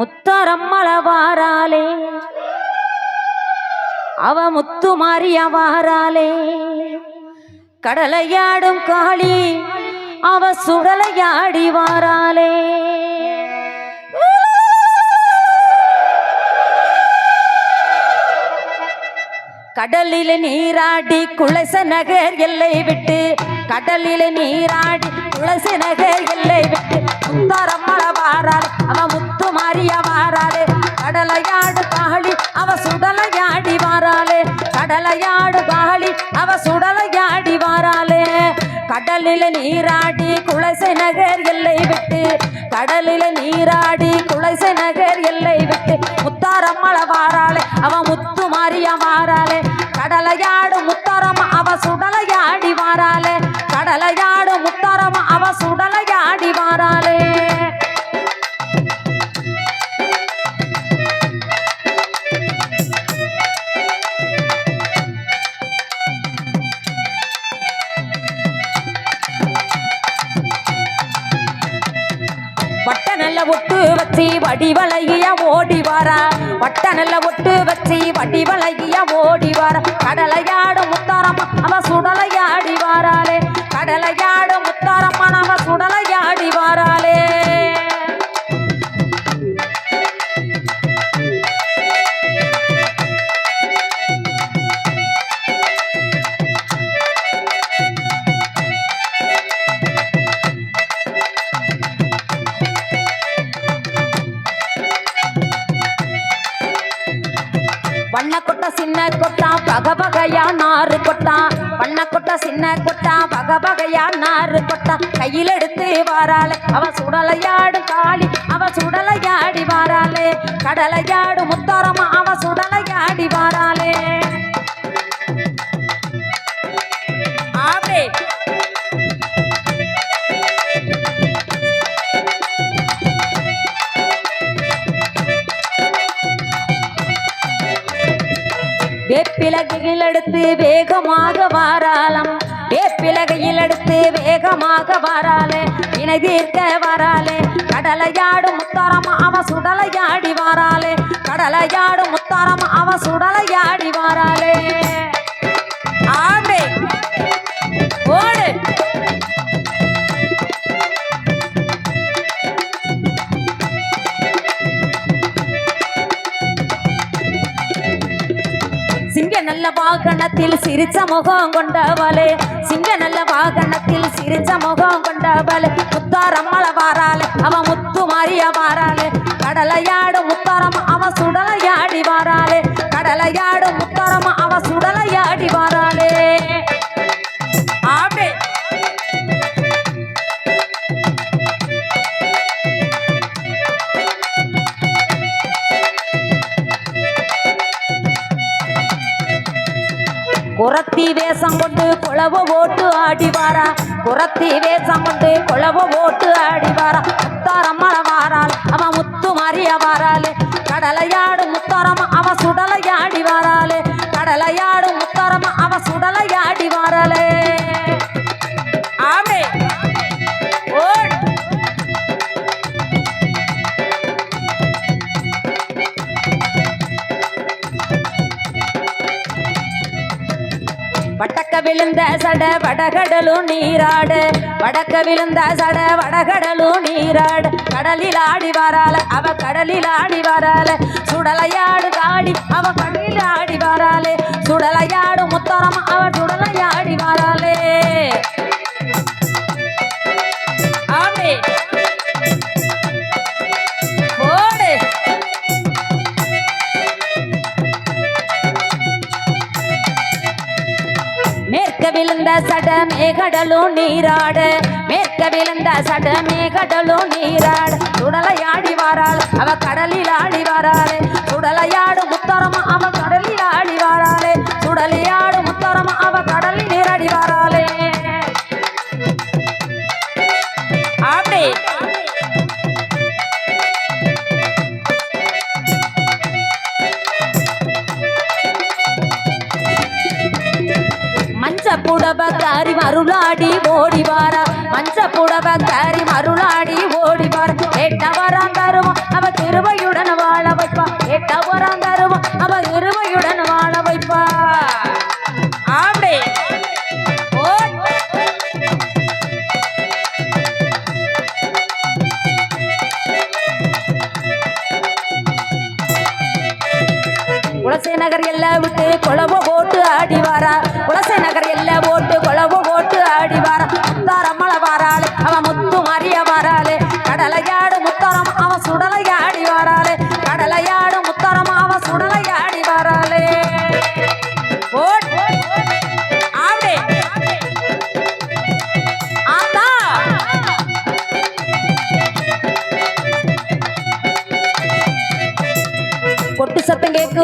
முத்தரம்மளவாராலே. அவ முத்து மாறியவாராலே கடலையாடும் காளி அவ சுடலையாடி வாராலே கடலில நீராடி குளச நகர் எல்லை விட்டு கடலில் நீராடி குளச நகர் எல்லை விட்டு முத்தாரம்மள வாராள் அவ முத்து மாறிய வாராளே. கடலையாடு காளி அவ சுடலையாடி வாராளே. கடலையாடு காளி அவ சுடலையாடி வாராளே. கடலில நீராடி குளசை நகர் எல்லை விட்டு. கடலில நீராடி குளசை நகர் எல்லை விட்டு. முத்தாரம்மள வாராளே அவ முத்து மாறிய வாராளே. கடலையாடு முத்தாரம்ம அவ சுடலையாடி வாராளே. கடலையாடு முத்தாரம்ம அவ சுடலையாடி வாராளே. நல்ல ஒட்டு வச்சு வடிவழகிய ஓடி வாரா. வட்ட நல்ல ஒட்டு வச்சு வடிவழகிய ஓடி வாரா. கடலையாடும் முத்தாரம்மா அவ சுடலையாடி வாராளே. கடலையாடும் முத்தாரம்மா அவ சுடலையா பகையா நாறு கொட்டா பண்ண கொட்டா சின்ன கொட்டா பக பகையா நாறு கொட்டா. கையில் எடுத்து வாராளே அவ சுடலையாடு காளி அவ சுடலையாடி வாராளே. கடலையாடு முத்தாரம்மா அவ சுடலையாடி வாராளே. வேப்பிலகையில் எடுத்து வேகமாக வாராலம் வேப்பிலகையில் எடுத்து வேகமாக வாராலே இணை தீர்க்க வாராலே கடலையாடு முத்தாரம்மா அவ சுடலையாடி வாராலே கடலையாடு முத்தாரம்மா அவ சுடலையாடி வாராலே ஆமே ஓடு. நல்ல வாகனத்தில் சிரிச்ச முகம் கொண்டவளே. சிங்க நல்ல வாகனத்தில் சிரிச்ச முகம் கொண்டவளே. முத்தாரம்மள வாராளே அவ முத்து மாறிய வாராளே கடலையாடு முத்தாரம் அவ சுடலையாடி வாராளே கடலையாடு முத்தாரம் அவ சுடலையாடி வாராளே கொண்டு ஓட்டு ஆடிவாரா புறத்தி குரத்தி வேஷம் கொண்டு குளவ ஓட்டு ஆடிவாரா முத்தாரம்மள வாராள் அவ முத்து மாறிய வாராளே கடலையா விழுந்த சட வடகடலும் நீராடு. வடக்க விழுந்த சட வடகடலும் நீராடு. கடலில் ஆடி வரால அவ கடலில் ஆடி வரால சுடலையாடு காடி அவ கடலில் ஆடி வராலே சுடலையாடு முத்தரம் அவ சுடலையாடி வராலே ஆமே. விழுந்த சட மேகடலும் நீராடு மேற்க விழுந்த சடமே கடலும் நீராட. சுடலையாடி வாராள் அவ கடலில் ஆடி வாராளே. சுடலையாடு முத்தரமா அவ கடலில் ஆடி வாராளே. சுடலையாடு முத்தரமா அவ கடலில் நீராடி வாராள். புடவக்காரி மருளாடி ஓடி வாரா. மஞ்ச புடவக்காரி மருளாடி ஓடி வார. எட்ட வரான் தருவான் அவ திருவையுடன் வாழ வைப்பா. எட்ட வரான் தருவான் அவ திருவையுடன்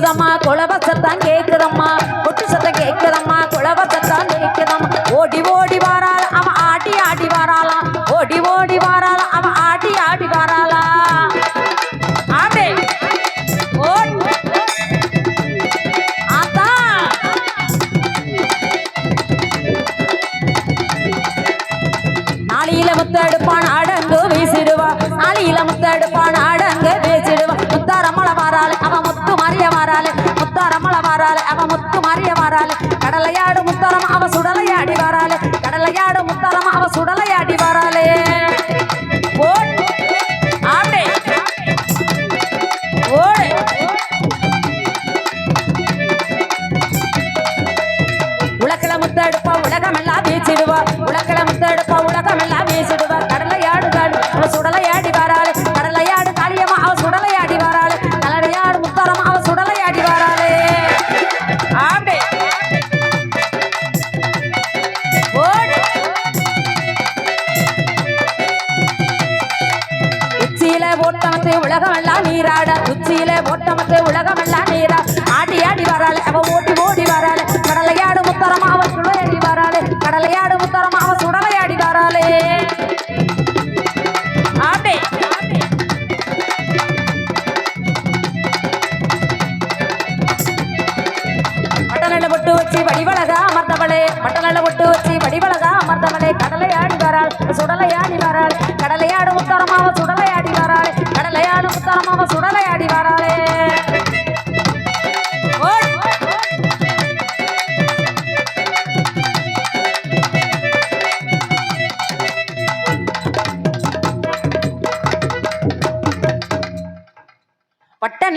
கேக்குதம்மா குழவ சத்தம் கேக்குதம்மா கொட்டு சத்தம் கேக்குதம்மா குழவ சத்தம் கேக்குதம்மா. ஓடி ஓடி வாராள் அவன் ஆடி ஆடி வாராளாம். ஓடி ஓடி வாராள். முத்தாரமள அவ முத்து மாறிய வாராளு. கடலையாடு முத்தாரம் அவ சுடலையாடி வாராளு.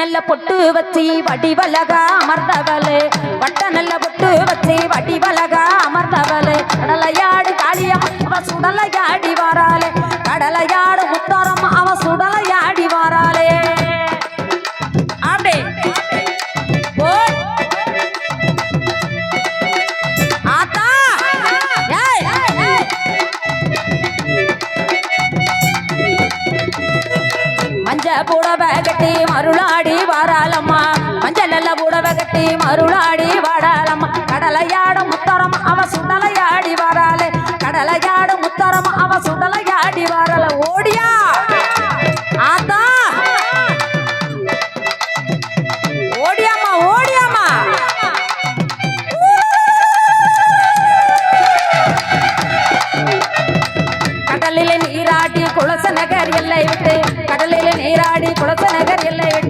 நல்ல பொட்டு வச்சு வடிவலகா அமர்ந்தவளே. வட்ட நல்ல பொட்டு வச்சு வடிவலகா அமர்ந்தவளே. கடலையாடு காளியா சுடலையாடி வராளே. மருளாடி வாராளம்மா. மஞ்சள் எல்லாம் புடவை கட்டி மருளாடி வாடாளம்மா. கடலையாடும் முத்தரம் அவ சுடலையாடி வாராளே கடலையாடும் முத்தரம் அவ சுடலையாடி வாராள ஓடியா? ஆத்தா? ஓடியாமா ஓடியாமா கடலிலே நீராடி குளச நகர் எல்லை விட்டு கடலிலே நீராடி குளச நகர் எல்லை விட்டு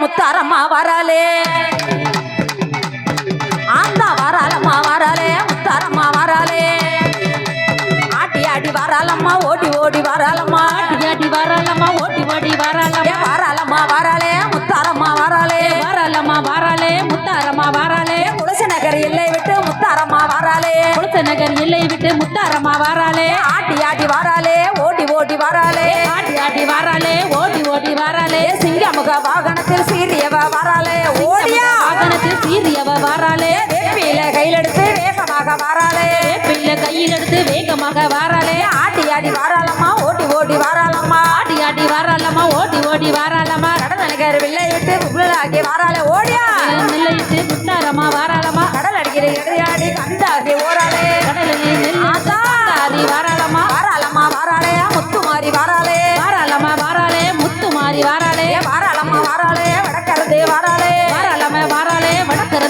முத்தாரம்மா வராளே. ஆந்தா வராலம்மா வராளே முத்தாரம்மா வராளே. ஆட்டி ஆடி வராலம்மா ஓடி ஓடி வராலம்மா ஆடி ஆடி வராலம்மா ஓடி ஓடி வராலம்மா வராலம்மா வராளே முத்தாரம்மா வராளே. வராலம்மா வராலே முத்தாரம்மா வராலே குலச நகர் எல்லை விட்டு முத்தாரம்மா வராளே. குளத்த நகர் எல்லை விட்டு முத்தாரம்மா வராலே ஆட்டி ஆட்டி வராளே ஓடி ஓடி வராளே. ஆடி ஆடி வராலே ஓடி ஓடி வராலே சிங்கமுக வாகனத்தில் சீரியவ வராளே ஓடியா! வாகனத்தில் சீரியவ வராலே வேப்பில கையில் எடுத்து வேகமாக வராளே. கையில் எடுத்து வேகமாக வராலே ஏ ஆட்டி ஆடி வராளம்மா ஓடி ஓடி வராளம்மா. ஆடி ஆடி வராலம்மா ஓடி ஓடி வராலம்மா கடல் நகர் வில்லை விட்டு புகழாகி வராளே ஓடியா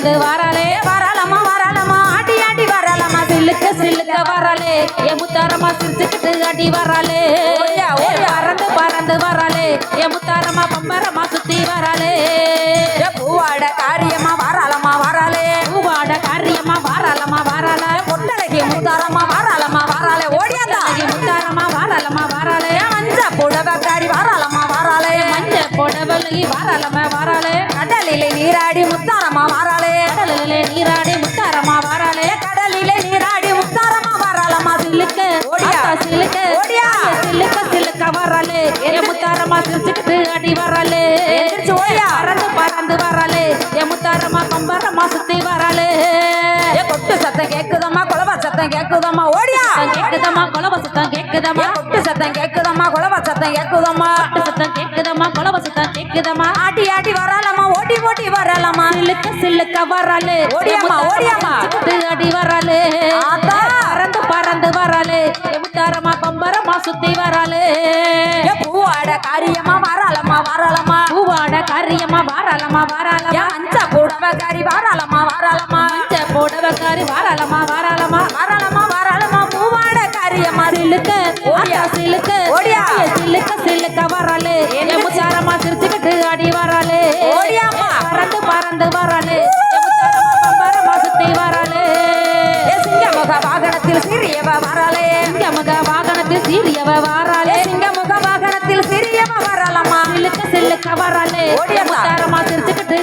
வந்து வரலே வரலமா வரலமா ஆட்டி ஆட்டி வரலமா சில்லுக்க சில்லுக்க வரலே என் முத்தாரமா சிரிச்சுக்கிட்டு அடி வரலே ஓயா ஓயா. சத்தம் கேக்குதம்மா ஓடியா கேக்குதம்மா கொலவ சத்தம் கேக்குதம்மா கொட்டு சத்தம் கேக்குதம்மா குலவ சத்தம் கேக்குதம்மா பாட்டு சத்தம் கேக்குதம்மா கொலவ சத்தம் கேக்குதம்மா ஆட்டி ஆட்டி வராலம்மா ஓட்டி ஓட்டி வராலம்மா ஓடியாம்மா, என் முத்தாரம்மா ஓடியாம்மா. சிரிச்சுக்கிட்டு அடி ஆத்தா. பறந்து பறந்து வராளே என் முத்தாரம்மா கம்பரம்மா சுத்தி வராளே. பூவாட காரியம்மா வராலம்மா வராலம்மா பூவாட காரியம்மா வாராளம்மா ஏ வாராளம்மா மஞ்ச புடவக்காரி வராலம்மா வராலம்மா மஞ்ச போடவக்காரி வாராளம்மா வாராளம்மா வராலம்மா வராலம்மா பூவாட காரியம்மா சிலுக்க. ஓடியா. சிலுக்க. ஓடியா. சிலுக்க சிலுக்க வராளே. என் முத்தாரம்மா சிரிச்சுக்கிட்டு அடி வராளே. ஓடியாம்மா. பறந்து பறந்து வராளே. கம்பரம்மா சுத்தி வராளே. ஏ சிங்கமுக வாகனத்தில் சிறியவ வராளே. ஏ வாராளே சிங்கமுக வாகனத்தில் சிறியவ வராலம்மா சிலுக்க சிலுக்க வராளே ஓடியாம்மா. முத்தாரம்மா சிரிச்சுக்கிட்டு